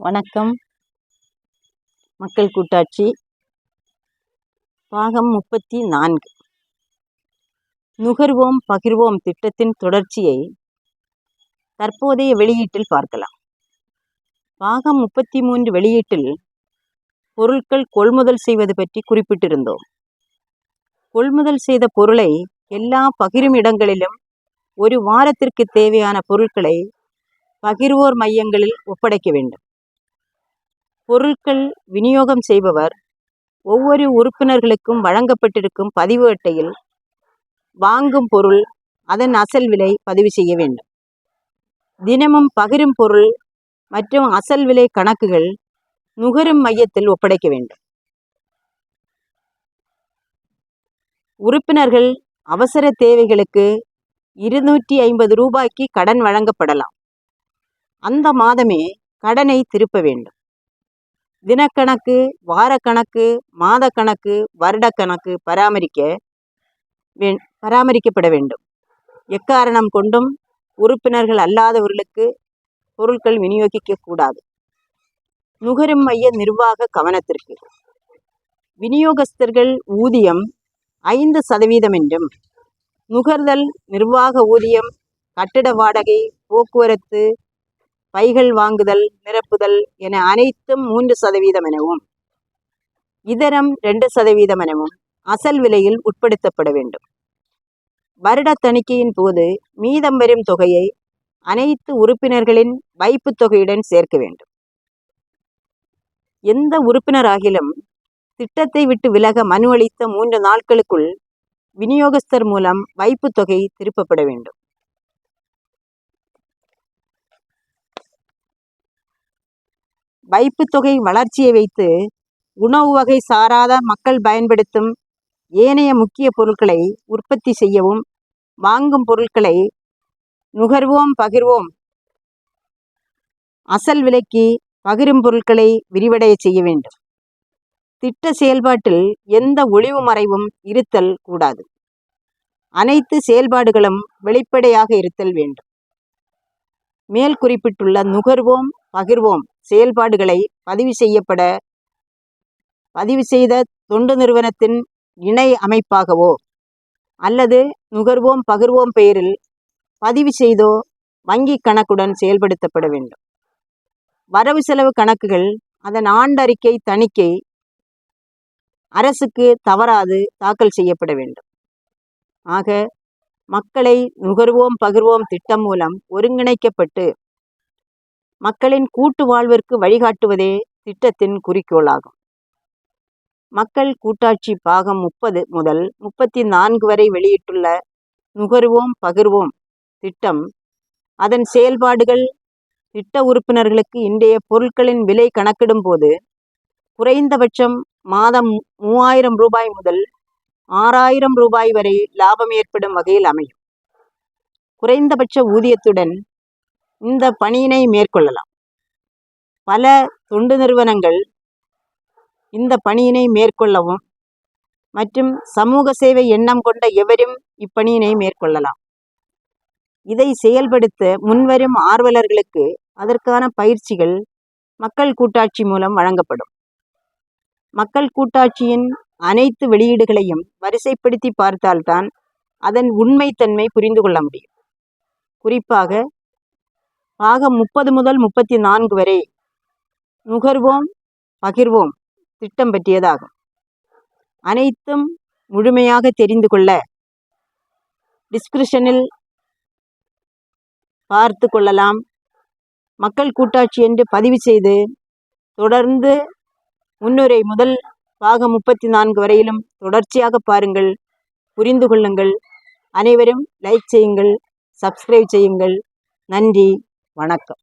வணக்கம். மக்கள் கூட்டாட்சி. பாகம் முப்பத்தி நான்கு நுகர்வோம் பகிர்வோம் திட்டத்தின் தொடர்ச்சியை தற்போதைய வெளியீட்டில் பார்க்கலாம். பாகம் முப்பத்தி மூன்று வெளியீட்டில் பொருட்கள் கொள்முதல் செய்வது பற்றி குறிப்பிட்டிருந்தோம். கொள்முதல் செய்த பொருளை எல்லா பகிரும் இடங்களிலும் ஒரு வாரத்திற்கு தேவையான பொருட்களை பகிர்வோர் மையங்களில் ஒப்படைக்க வேண்டும். பொருட்கள் விநியோகம் செய்பவர் ஒவ்வொரு உறுப்பினர்களுக்கும் வழங்கப்பட்டிருக்கும் பதிவு அட்டையில் வாங்கும் பொருள் அதன் அசல் விலை பதிவு செய்ய வேண்டும். தினமும் பகிரும் பொருள் மற்றும் அசல் விலை கணக்குகள் நுகரும் மையத்தில் ஒப்படைக்க வேண்டும். உறுப்பினர்கள் அவசர தேவைகளுக்கு இருநூற்றி ஐம்பது ரூபாய்க்கு கடன் வழங்கப்படலாம். அந்த மாதமே கடனை திருப்ப வேண்டும். தினக்கணக்கு வாரக்கணக்கு மாதக்கணக்கு வருடக்கணக்கு பராமரிக்க வே பராமரிக்கப்பட வேண்டும். எக்காரணம் கொண்டும் உறுப்பினர்கள் அல்லாதவர்களுக்கு பொருட்கள் விநியோகிக்க கூடாது. நுகரும் மைய நிர்வாக கவனத்திற்கு. விநியோகஸ்தர்கள் ஊதியம் ஐந்து சதவீதம் என்றும் நுகர்தல் நிர்வாக ஊதியம் கட்டிட வாடகை போக்குவரத்து பைகள் வாங்குதல் நிரப்புதல் என அனைத்தும் மூன்று சதவீதம் எனவும் இதரம் ரெண்டு சதவீதம் எனவும் அசல் விலையில் உட்படுத்தப்பட வேண்டும். வருட தணிக்கையின் போது மீதம் வரும் தொகையை அனைத்து உறுப்பினர்களின் வைப்பு தொகையுடன் சேர்க்க வேண்டும். எந்த உறுப்பினராகிலும் திட்டத்தை விட்டு விலக மனு அளித்த மூன்று நாட்களுக்குள் விநியோகஸ்தர் மூலம் வைப்பு தொகை திருப்பப்பட வேண்டும். வைப்புத்தொகை வளர்ச்சியை வைத்து உணவு வகை சாராத மக்கள் பயன்படுத்தும் ஏனைய முக்கிய பொருட்களை உற்பத்தி செய்யவும் வாங்கும் பொருட்களை நுகர்வோம் பகிர்வோம். அசல் விலைக்கு பகிரும் பொருட்களை விரிவடைய செய்ய வேண்டும். திட்ட செயல்பாட்டில் எந்த ஒளிவு மறைவும் இருத்தல் கூடாது. அனைத்து செயல்பாடுகளும் வெளிப்படையாக இருத்தல் வேண்டும். மேல் குறிப்பிட்டுள்ள நுகர்வோம் பகிர்வோம் செயல்பாடுகளை பதிவு செய்யப்பட பதிவு செய்த தொண்டு நிறுவனத்தின் இணை அமைப்பாகவோ அல்லது நுகர்வோம் பகிர்வோம் பெயரில் பதிவு செய்தோ வங்கி கணக்குடன் செயல்படுத்தப்பட வேண்டும். வரவு செலவு கணக்குகள் அதன் ஆண்டறிக்கை தணிக்கை அரசுக்கு தவறாது தாக்கல் செய்யப்பட வேண்டும். ஆக மக்களை நுகர்வோம் பகிர்வோம் திட்டம் மூலம் ஒருங்கிணைக்கப்பட்டு மக்களின் கூட்டு வாழ்விற்கு வழிகாட்டுவதே திட்டத்தின் குறிக்கோளாகும். மக்கள் கூட்டாட்சி பாகம் முப்பது முதல் முப்பத்தி நான்கு வரை வெளியிட்டுள்ள நுகர்வோம் பகிர்வோம் திட்டம் அதன் செயல்பாடுகள் திட்ட உறுப்பினர்களுக்கு இன்றைய பொருட்களின் விலை கணக்கிடும் போது குறைந்தபட்சம் மாதம் மூவாயிரம் ரூபாய் முதல் ஆறாயிரம் ரூபாய் வரை லாபம் ஏற்படும் வகையில் அமையும். குறைந்தபட்ச ஊதியத்துடன் இந்த பணியினை மேற்கொள்ளலாம். பல தொண்டு நிறுவனங்கள் இந்த பணியினை மேற்கொள்ளவும் மற்றும் சமூக சேவை எண்ணம் கொண்ட எவரும் இப்பணியினை மேற்கொள்ளலாம். இதை செயல்படுத்த முன்வரும் ஆர்வலர்களுக்கு அதற்கான பயிற்சிகள் மக்கள் கூட்டாட்சி மூலம் வழங்கப்படும். மக்கள் கூட்டாட்சியின் அனைத்து வெளியீடுகளையும் வரிசைப்படுத்தி பார்த்தால்தான் அதன் உண்மைத்தன்மை புரிந்து கொள்ள முடியும். குறிப்பாக பாகம் முப்பது முதல் முப்பத்தி நான்கு வரை நுகர்வோம் பகிர்வோம் திட்டம் பற்றியதாகும். அனைத்தும் முழுமையாக தெரிந்து கொள்ள டிஸ்கிரிப்ஷனில் பார்த்து கொள்ளலாம். மக்கள் கூட்டாட்சி என்று பதிவு செய்து தொடர்ந்து முன்னுரை முதல் பாகம் முப்பத்தி நான்கு வரையிலும் தொடர்ச்சியாக பாருங்கள். புரிந்து கொள்ளுங்கள். அனைவரும் லைக் செய்யுங்கள் சப்ஸ்கிரைப் செய்யுங்கள். நன்றி வணக்கம்.